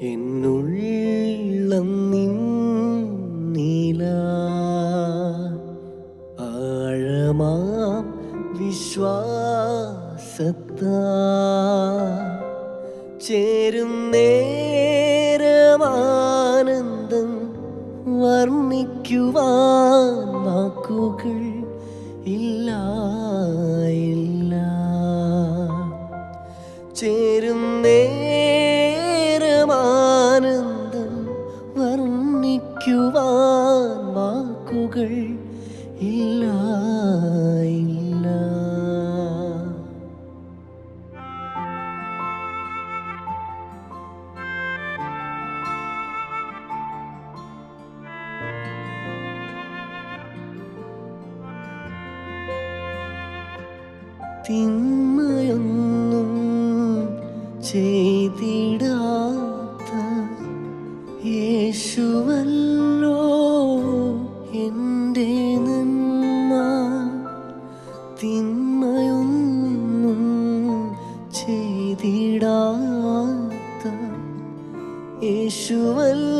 എന്നുള്ളം നിന്നില ആഴമാം വിശ്വാസത്ത. ചേരുന്നേരമാനന്ദം വർണിക്കുവാൻ വാക്കുകൾ ഇല്ല ഇല്ല ചേരും വർണിക്കുവാൻ വാക്കുകൾ ഇല്ല ഇല്ല. തിന്മയൊന്നും ചെയ്തിടാത്ത യേശുവല്ലോ എന്റെ നന്മ? തിന്മയൊന്നും ചെയ്തിടാത്ത യേശുവല്ലോ.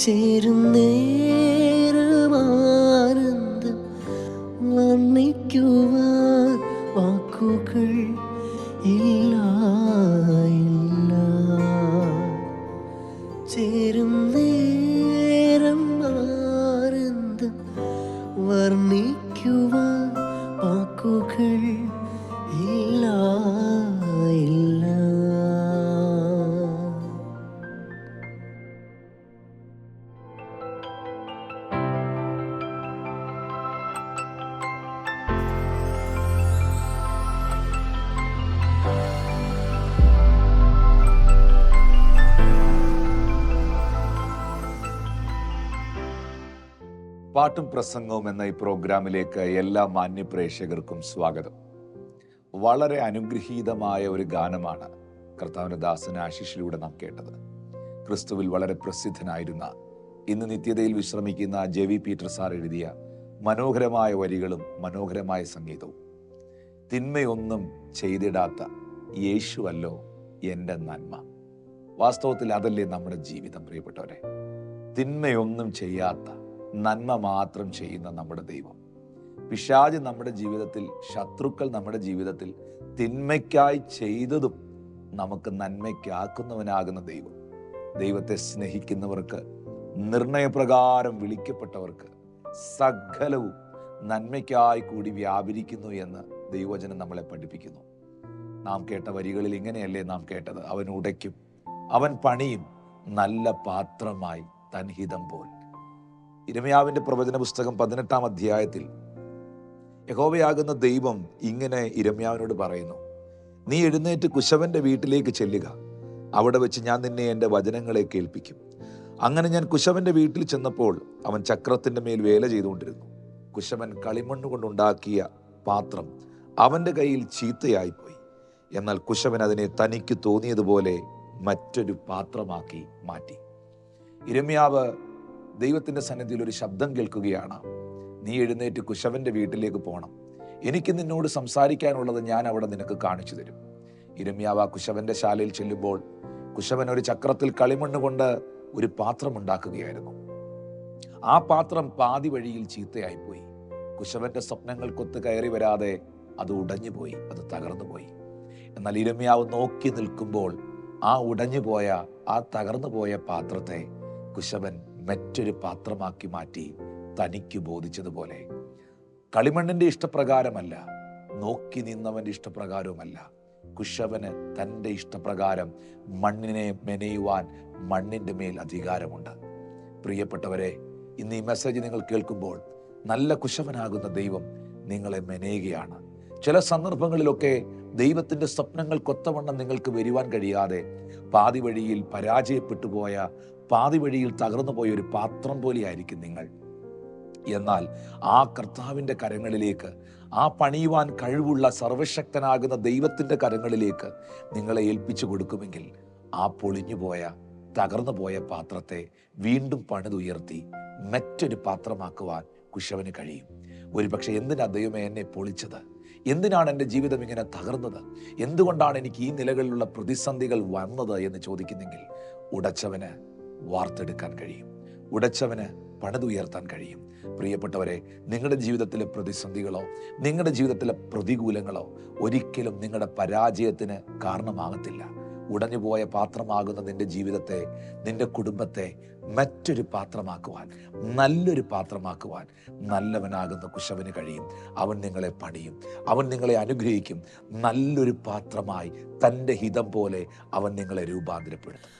ചേരും പാട്ടും പ്രസംഗവും എന്ന ഈ പ്രോഗ്രാമിലേക്ക് എല്ലാ മാന്യ പ്രേക്ഷകർക്കും സ്വാഗതം. വളരെ അനുഗ്രഹീതമായ ഒരു ഗാനമാണ് കർത്താവിന്റെ ദാസൻ ആശിഷിലൂടെ നാം കേട്ടത്. ക്രിസ്തുവിൽ വളരെ പ്രസിദ്ധനായിരുന്ന ഇന്ന് നിത്യതയിൽ വിശ്രമിക്കുന്ന ജെ വി പീറ്റർ സാർ എഴുതിയ മനോഹരമായ വരികളും മനോഹരമായ സംഗീതവും. തിന്മയൊന്നും ചെയ്തിടാത്ത യേശുവല്ലോ എന്റെ നന്മ. വാസ്തവത്തിൽ അതല്ലേ നമ്മുടെ ജീവിതം പ്രിയപ്പെട്ടവരെ? തിന്മയൊന്നും ചെയ്യാത്ത നന്മ മാത്രം ചെയ്യുന്ന നമ്മുടെ ദൈവം. പിശാജ് നമ്മുടെ ജീവിതത്തിൽ ശത്രുക്കൾ നമ്മുടെ ജീവിതത്തിൽ തിന്മയ്ക്കായി ചെയ്തതും നമുക്ക് നന്മയ്ക്കാക്കുന്നവനാകുന്ന ദൈവം. ദൈവത്തെ സ്നേഹിക്കുന്നവർക്ക് നിർണയപ്രകാരം വിളിക്കപ്പെട്ടവർക്ക് സകലവും നന്മയ്ക്കായി കൂടി വ്യാപരിക്കുന്നു എന്ന് ദൈവവചനം നമ്മളെ പഠിപ്പിക്കുന്നു. നാം കേട്ട വരികളിൽ ഇങ്ങനെയല്ലേ നാം കേട്ടത്? അവൻ ഉടയ്ക്കും അവൻ പണിയും നല്ല പാത്രമായി തൻഹിതം പോൽ. ഇരമയാവിന്റെ പ്രവചന പുസ്തകം പതിനെട്ടാം അധ്യായത്തിൽ യഹോവയാകുന്ന ദൈവം ഇങ്ങനെ ഇരമ്യാവിനോട് പറയുന്നു നീ എഴുന്നേറ്റ് കുശവന്റെ വീട്ടിലേക്ക് ചെല്ലുക. അവിടെ വെച്ച് ഞാൻ നിന്നെ എന്റെ വചനങ്ങളെ കേൾപ്പിക്കും. അങ്ങനെ ഞാൻ കുശവന്റെ വീട്ടിൽ ചെന്നപ്പോൾ അവൻ ചക്രത്തിന്റെ മേൽ വേല ചെയ്തുകൊണ്ടിരുന്നു. കുശവൻ കളിമണ്ണ് കൊണ്ടുണ്ടാക്കിയ പാത്രം അവന്റെ കയ്യിൽ ചീത്തയായിപ്പോയി. എന്നാൽ കുശവൻ അതിനെ തനിക്ക് തോന്നിയതുപോലെ മറ്റൊരു പാത്രമാക്കി മാറ്റി. ഇരമ്യാവ് ദൈവത്തിന്റെ സന്നിധിയിൽ ഒരു ശബ്ദം കേൾക്കുകയാണ്. നീ എഴുന്നേറ്റ് കുശവന്റെ വീട്ടിലേക്ക് പോകണം എനിക്ക് നിന്നോട് സംസാരിക്കാനുള്ളത് ഞാൻ അവിടെ നിനക്ക് കാണിച്ചു തരും. ഇരമ്യാവ് കുശവന്റെ ശാലയിൽ ചെല്ലുമ്പോൾ കുശവൻ ഒരു ചക്രത്തിൽ കളിമണ്ണ് കൊണ്ട് ഒരു പാത്രം ഉണ്ടാക്കുകയായിരുന്നു. ആ പാത്രം പാതി വഴിയിൽ ചീത്തയായിപ്പോയി. കുശവന്റെ സ്വപ്നങ്ങൾക്കൊത്ത് കയറി വരാതെ അത് ഉടഞ്ഞുപോയി അത് തകർന്നുപോയി. എന്നാൽ ഇരമ്യാവ് നോക്കി നിൽക്കുമ്പോൾ ആ ഉടഞ്ഞുപോയ ആ തകർന്നുപോയ പാത്രത്തെ കുശവൻ മറ്റൊരു പാത്രമാക്കി മാറ്റി തനിക്ക് ബോധിച്ചതുപോലെ. കളിമണ്ണിന്റെ ഇഷ്ടപ്രകാരമല്ല നോക്കി നിന്നവന്റെ ഇഷ്ടപ്രകാരവുമല്ല. കുശവന് തന്റെ ഇഷ്ടപ്രകാരം മണ്ണിനെ മെനയുവാൻ മണ്ണിന്റെ മേൽ അധികാരമുണ്ട്. പ്രിയപ്പെട്ടവരെ ഇന്ന് ഈ മെസ്സേജ് നിങ്ങൾ കേൾക്കുമ്പോൾ നല്ല കുശവനാകുന്ന ദൈവം നിങ്ങളെ മെനയുകയാണ്. ചില സന്ദർഭങ്ങളിലൊക്കെ ദൈവത്തിന്റെ സ്വപ്നങ്ങൾ കൊത്തവണ്ണം നിങ്ങൾക്ക് വരുവാൻ കഴിയാതെ പാതി വഴിയിൽ പരാജയപ്പെട്ടു പോയ പാതി വഴിയിൽ തകർന്നു പോയ ഒരു പാത്രം പോലെയായിരിക്കും നിങ്ങൾ. എന്നാൽ ആ കർത്താവിന്റെ കരങ്ങളിലേക്ക് ആ പണിയുവാൻ കഴിവുള്ള സർവശക്തനാകുന്ന ദൈവത്തിന്റെ കരങ്ങളിലേക്ക് നിങ്ങളെ ഏൽപ്പിച്ചു കൊടുക്കുമെങ്കിൽ ആ പൊളിഞ്ഞു പോയ തകർന്നു പോയ പാത്രത്തെ വീണ്ടും പണിതുയർത്തി മറ്റൊരു പാത്രമാക്കുവാൻ കുശവന് കഴിയും. ഒരുപക്ഷെ എന്തിനാ ദൈവമേ എന്നെ പൊളിച്ചത്? എന്തിനാണ് എന്റെ ജീവിതം ഇങ്ങനെ തകർന്നത്? എന്തുകൊണ്ടാണ് എനിക്ക് ഈ നിലകളിലുള്ള പ്രതിസന്ധികൾ വന്നത് എന്ന് ചോദിക്കുന്നെങ്കിൽ ഉടച്ചവന് വാർത്തെടുക്കാൻ കഴിയും. ഉടച്ചവന് പണിതുയർത്താൻ കഴിയും. പ്രിയപ്പെട്ടവരെ നിങ്ങളുടെ ജീവിതത്തിലെ പ്രതിസന്ധികളോ നിങ്ങളുടെ ജീവിതത്തിലെ പ്രതികൂലങ്ങളോ ഒരിക്കലും നിങ്ങളുടെ പരാജയത്തിന് കാരണമാകത്തില്ല. ഉടഞ്ഞുപോയ പാത്രമാകുന്ന നിന്റെ ജീവിതത്തെ നിന്റെ കുടുംബത്തെ മറ്റൊരു പാത്രമാക്കുവാൻ നല്ലൊരു പാത്രമാക്കുവാൻ നല്ലവനാകുന്ന കുശവന് കഴിയും. അവൻ നിങ്ങളെ പണിയും അവൻ നിങ്ങളെ അനുഗ്രഹിക്കും. നല്ലൊരു പാത്രമായി തന്റെ ഹിതം പോലെ അവൻ നിങ്ങളെ രൂപാന്തരപ്പെടുത്തും.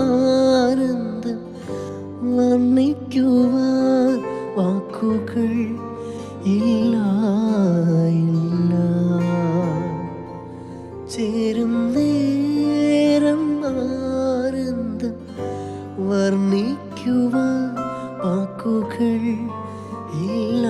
നേരമാനന്ദം വർണിക്കുവാൻ വാക്കുകൾ ഇല്ല ഇല്ല ചേരും നേരം ആനന്ദം വർണിക്കുവാൻ വാക്കുകൾ ഇല്ല